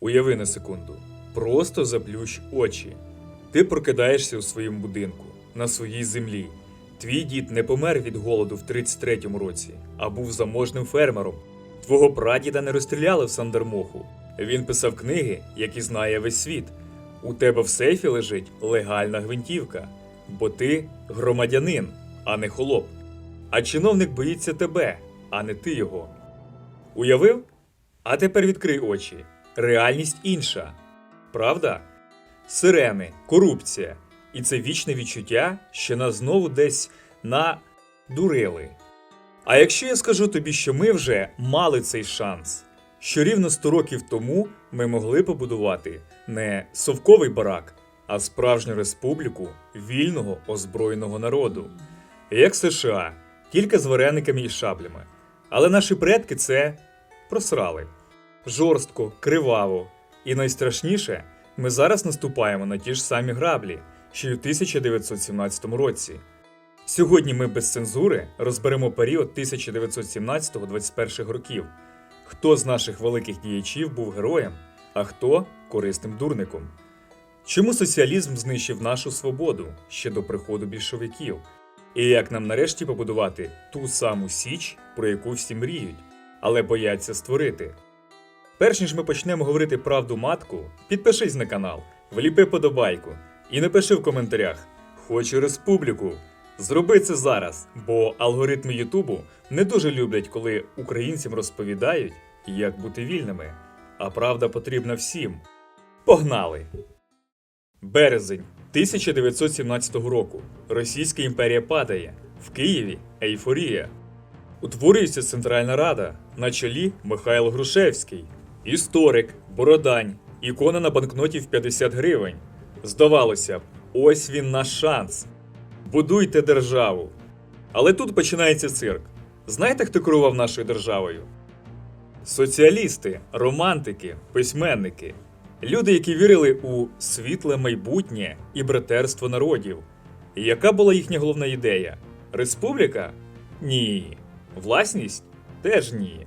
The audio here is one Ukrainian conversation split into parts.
Уяви на секунду, просто заплющ очі. Ти прокидаєшся у своєму будинку, на своїй землі. Твій дід не помер від голоду в 33-му році, а був заможним фермером. Твого прадіда не розстріляли в Сандермоху. Він писав книги, які знає весь світ. У тебе в сейфі лежить легальна гвинтівка, бо ти громадянин, а не холоп. А чиновник боїться тебе, а не ти його. Уявив? А тепер відкрий очі. Реальність інша. Правда? Сирени, корупція. І це вічне відчуття, що нас знову десь надурили. А якщо я скажу тобі, що ми вже мали цей шанс, що рівно 100 років тому ми могли побудувати не совковий барак, а справжню республіку вільного озброєного народу, як США, тільки з варениками і шаблями. Але наші предки це просрали жорстко, криваво. І найстрашніше, ми зараз наступаємо на ті ж самі граблі, що й у 1917 році. Сьогодні ми без цензури розберемо період 1917-21 років. Хто з наших великих діячів був героєм, а хто корисним дурником? Чому соціалізм знищив нашу свободу ще до приходу більшовиків? І як нам нарешті побудувати ту саму січ, про яку всі мріють, але бояться створити? Перш ніж ми почнемо говорити правду матку, підпишись на канал, вліпи подобайку і напиши в коментарях Хочу республіку. Зроби це зараз, бо алгоритми Ютубу не дуже люблять, коли українцям розповідають, як бути вільними. А правда потрібна всім. Погнали! Березень 1917 року. Російська імперія падає. В Києві ейфорія. Утворюється Центральна Рада на чолі Михайло Грушевський, історик, Бородань, ікона на банкноті в 50 гривень. Здавалося б, ось він наш шанс. Будуйте державу. Але тут починається цирк. Знаєте, хто керував нашою державою? Соціалісти, романтики, письменники. Люди, які вірили у світле майбутнє і братерство народів. Яка була їхня головна ідея? Республіка? Ні. Власність? Теж ні.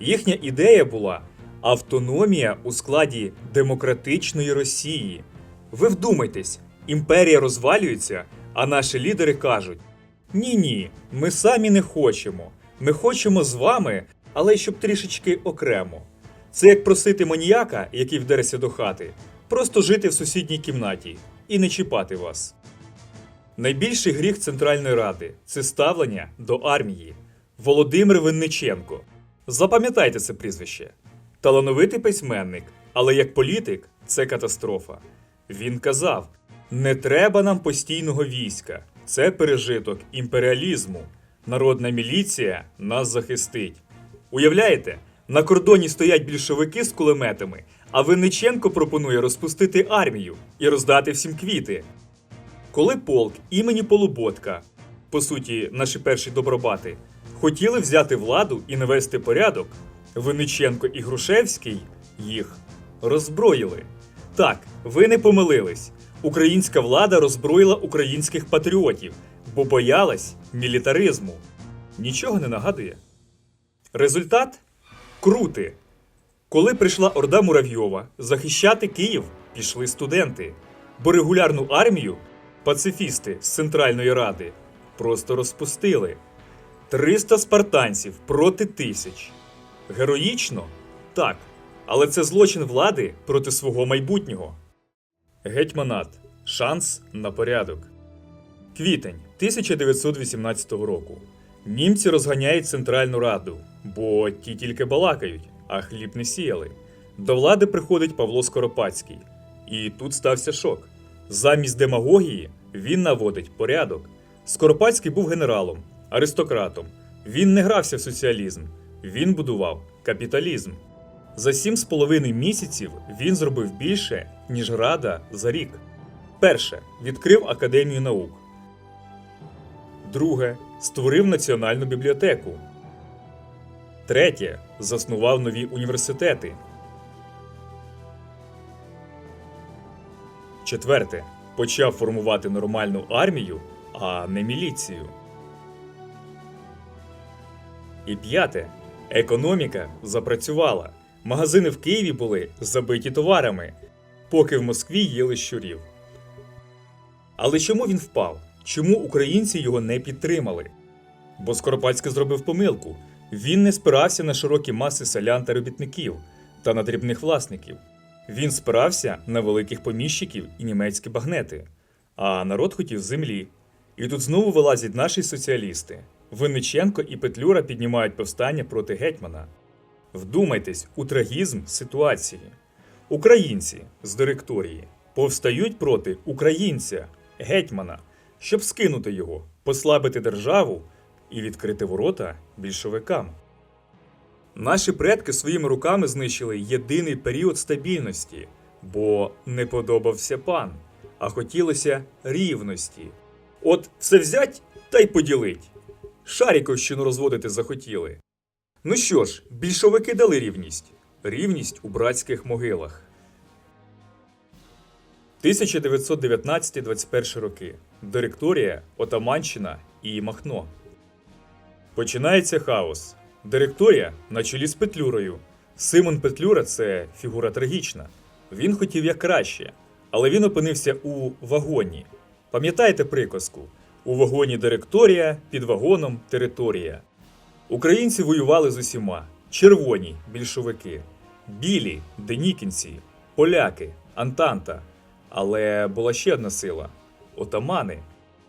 Їхня ідея була автономія у складі демократичної Росії. Ви вдумайтесь, імперія розвалюється, а наші лідери кажуть: ні, ні, ми самі не хочемо. Ми хочемо з вами, але щоб трішечки окремо. Це як просити маніяка, який вдерся до хати, просто жити в сусідній кімнаті і не чіпати вас. Найбільший гріх Центральної Ради це ставлення до армії. Володимир Винниченко. Запам'ятайте це прізвище. Талановитий письменник, але як політик це катастрофа. Він казав: не треба нам постійного війська, це пережиток імперіалізму. Народна міліція нас захистить. Уявляєте, на кордоні стоять більшовики з кулеметами, а Винниченко пропонує розпустити армію і роздати всім квіти. Коли полк імені Полуботка, по суті, наші перші добробати, хотіли взяти владу і навести порядок, Винниченко і Грушевський їх роззброїли. Так, ви не помилились. Українська влада роззброїла українських патріотів, бо боялась мілітаризму. Нічого не нагадує. Результат крути. Коли прийшла Орда Муравйова захищати Київ, пішли студенти, бо регулярну армію пацифісти з Центральної Ради просто розпустили. 300 спартанців проти тисяч. Героїчно? Так. Але це злочин влади проти свого майбутнього. Гетьманат. Шанс на порядок. Квітень 1918 року. Німці розганяють Центральну Раду, бо ті тільки балакають, а хліб не сіяли. До влади приходить Павло Скоропадський. І тут стався шок. Замість демагогії він наводить порядок. Скоропадський був генералом, аристократом. Він не грався в соціалізм, він будував капіталізм. За сім з половиною місяців він зробив більше, ніж Рада за рік. Перше відкрив Академію наук. Друге створив Національну бібліотеку. Третє заснував нові університети. Четверте почав формувати нормальну армію, а не міліцію. І п'яте економіка запрацювала. Магазини в Києві були забиті товарами, поки в Москві їли щурів. Але чому він впав? Чому українці його не підтримали? Бо Скоропадський зробив помилку. Він не спирався на широкі маси селян та робітників та на дрібних власників. Він спирався на великих поміщиків і німецькі багнети, а народ хотів землі. І тут знову вилазять наші соціалісти. Винниченко і Петлюра піднімають повстання проти гетьмана. Вдумайтесь у трагізм ситуації. Українці з директорії повстають проти українця, гетьмана, щоб скинути його, послабити державу і відкрити ворота більшовикам. Наші предки своїми руками знищили єдиний період стабільності, бо не подобався пан, а хотілося рівності. От все взять та й поділить. Шаріковщину розводити захотіли. Ну що ж, більшовики дали рівність. Рівність у братських могилах. 1919-21 роки. Директорія, Отаманщина і Махно. Починається хаос. Директорія на чолі з Петлюрою. Симон Петлюра це фігура трагічна. Він хотів як краще, але він опинився у вагоні. Пам'ятаєте приказку? У вагоні директорія, під вагоном територія. Українці воювали з усіма: червоні більшовики, білі денікінці, поляки, Антанта. Але була ще одна сила отамани.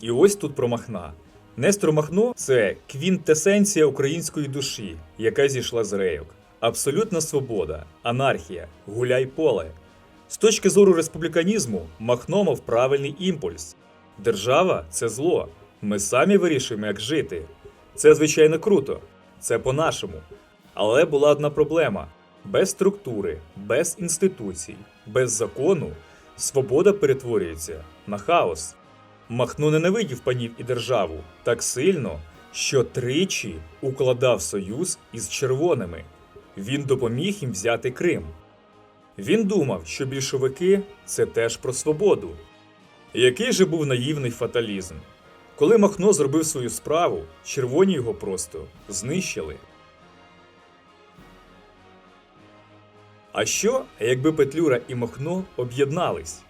І ось тут про Махна. Нестор Махно це квінтесенція української душі, яка зійшла з рейок. Абсолютна свобода, анархія, гуляй поле. З точки зору республіканізму, Махно мав правильний імпульс. Держава це зло. Ми самі вирішуємо, як жити. Це звичайно круто, це по-нашому. Але була одна проблема: без структури, без інституцій, без закону свобода перетворюється на хаос. Махно ненавидів панів і державу так сильно, що тричі укладав союз із червоними. Він допоміг їм взяти Крим. Він думав, що більшовики це теж про свободу. Який же був наївний фаталізм? Коли Махно зробив свою справу, червоні його просто знищили. А що, якби Петлюра і Махно об'єднались?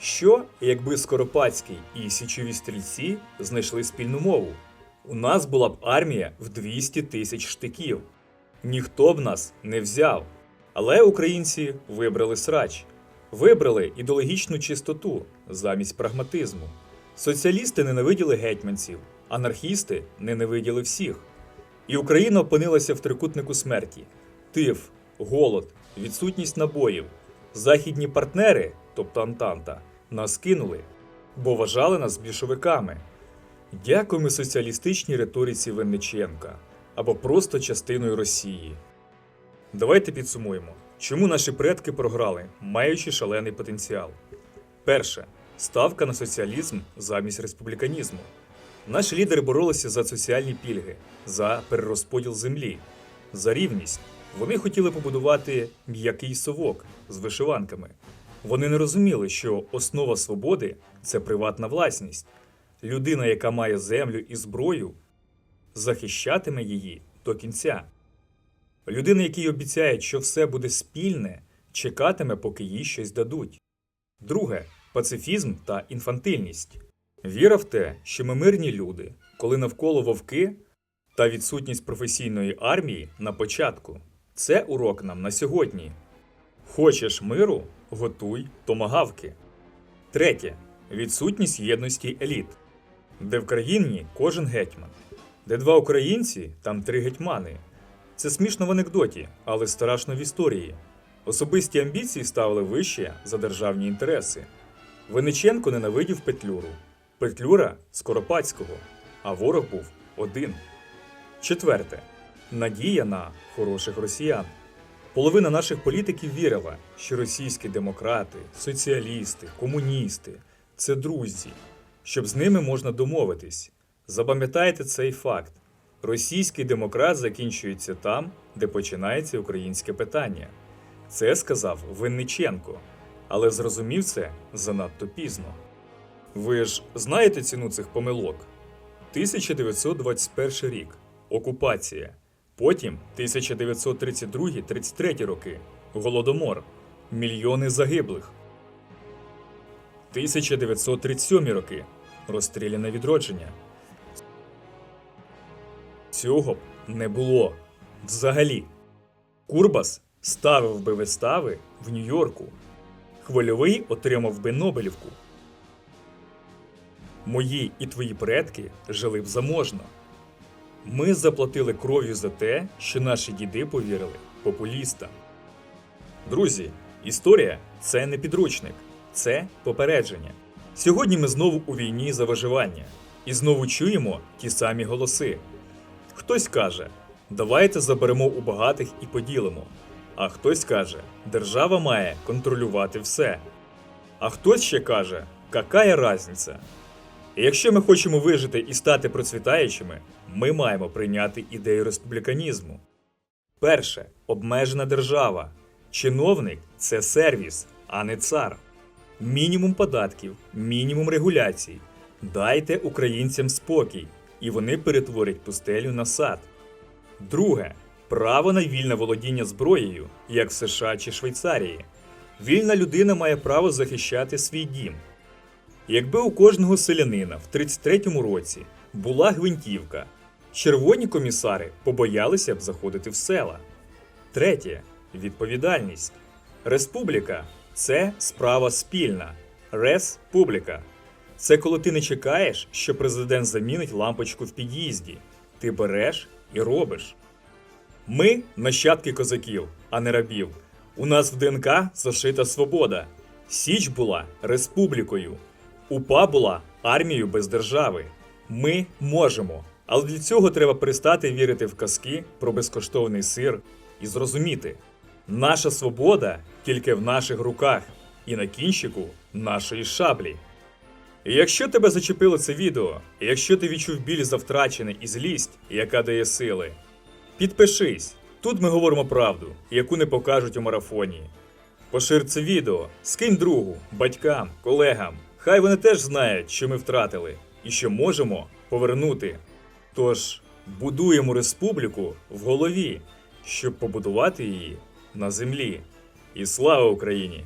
Що, якби Скоропадський і січові стрільці знайшли спільну мову? У нас була б армія в 200 тисяч штиків. Ніхто б нас не взяв. Але українці вибрали срач, вибрали ідеологічну чистоту замість прагматизму. Соціалісти ненавиділи гетьманців, анархісти ненавиділи всіх. І Україна опинилася в трикутнику смерті: тиф, голод, відсутність набоїв. Західні партнери, тобто Антанта, нас кинули, бо вважали нас більшовиками. Дякуємо соціалістичній риториці Винниченка або просто частиною Росії. Давайте підсумуємо, чому наші предки програли, маючи шалений потенціал. Перше ставка на соціалізм замість республіканізму. Наші лідери боролися за соціальні пільги, за перерозподіл землі, за рівність. Вони хотіли побудувати м'який совок з вишиванками. Вони не розуміли, що основа свободи це приватна власність. Людина, яка має землю і зброю, захищатиме її до кінця. Людина, якій обіцяють, що все буде спільне, чекатиме, поки їй щось дадуть. Друге пацифізм та інфантильність. Віра в те, що ми мирні люди, коли навколо вовки та відсутність професійної армії на початку. Це урок нам на сьогодні. Хочеш миру, готуй томагавки. Третє відсутність єдності еліт, де в країні кожен гетьман, де два українці, там три гетьмани. Це смішно в анекдоті, але страшно в історії. Особисті амбіції ставили вище за державні інтереси. Винниченко ненавидів Петлюру, Петлюра Скоропадського, а ворог був один. Четверте надія на хороших росіян. Половина наших політиків вірила, що російські демократи, соціалісти, комуністи це друзі, щоб з ними можна домовитись. Запам'ятайте цей факт: російський демократ закінчується там, де починається українське питання. Це сказав Винниченко, але зрозумів це занадто пізно. Ви ж знаєте ціну цих помилок? 1921 рік. Окупація. Потім 1932-33 роки Голодомор. Мільйони загиблих. 1937 роки розстріляне відродження. Цього б не було взагалі. Курбас ставив би вистави в Нью-Йорку. Хвильовий отримав би Нобелівку. Мої і твої предки жили б заможно. Ми заплатили кров'ю за те, що наші діди повірили популістам. Друзі, історія це не підручник, це попередження. Сьогодні ми знову у війні за виживання і знову чуємо ті самі голоси. Хтось каже, давайте заберемо у багатих і поділимо. А хтось каже, держава має контролювати все. А хтось ще каже, какая разниця? Якщо ми хочемо вижити і стати процвітаючими, ми маємо прийняти ідею республіканізму. Перше обмежена держава. Чиновник це сервіс, а не цар. Мінімум податків, мінімум регуляцій. Дайте українцям спокій, і вони перетворять пустелю на сад. Друге право на вільне володіння зброєю, як в США чи Швейцарії. Вільна людина має право захищати свій дім. Якби у кожного селянина в 33-му році була гвинтівка, червоні комісари побоялися б заходити в села. Третє відповідальність. Республіка це справа спільна. Рес публіка. Це коли ти не чекаєш, що президент замінить лампочку в під'їзді. Ти береш і робиш. Ми нащадки козаків, а не рабів. У нас в ДНК зашита свобода. Січ була республікою. УПА була армією без держави. Ми можемо. Але для цього треба перестати вірити в казки про безкоштовний сир і зрозуміти, наша свобода тільки в наших руках і на кінчику нашої шаблі. Якщо тебе зачепило це відео, і якщо ти відчув біль за втрачене і злість, яка дає сили, підпишись. Тут ми говоримо правду, яку не покажуть у марафоні. Пошир це відео, скинь другу, батькам, колегам. Хай вони теж знають, що ми втратили і що можемо повернути. Тож будуємо республіку в голові, щоб побудувати її на землі. І слава Україні!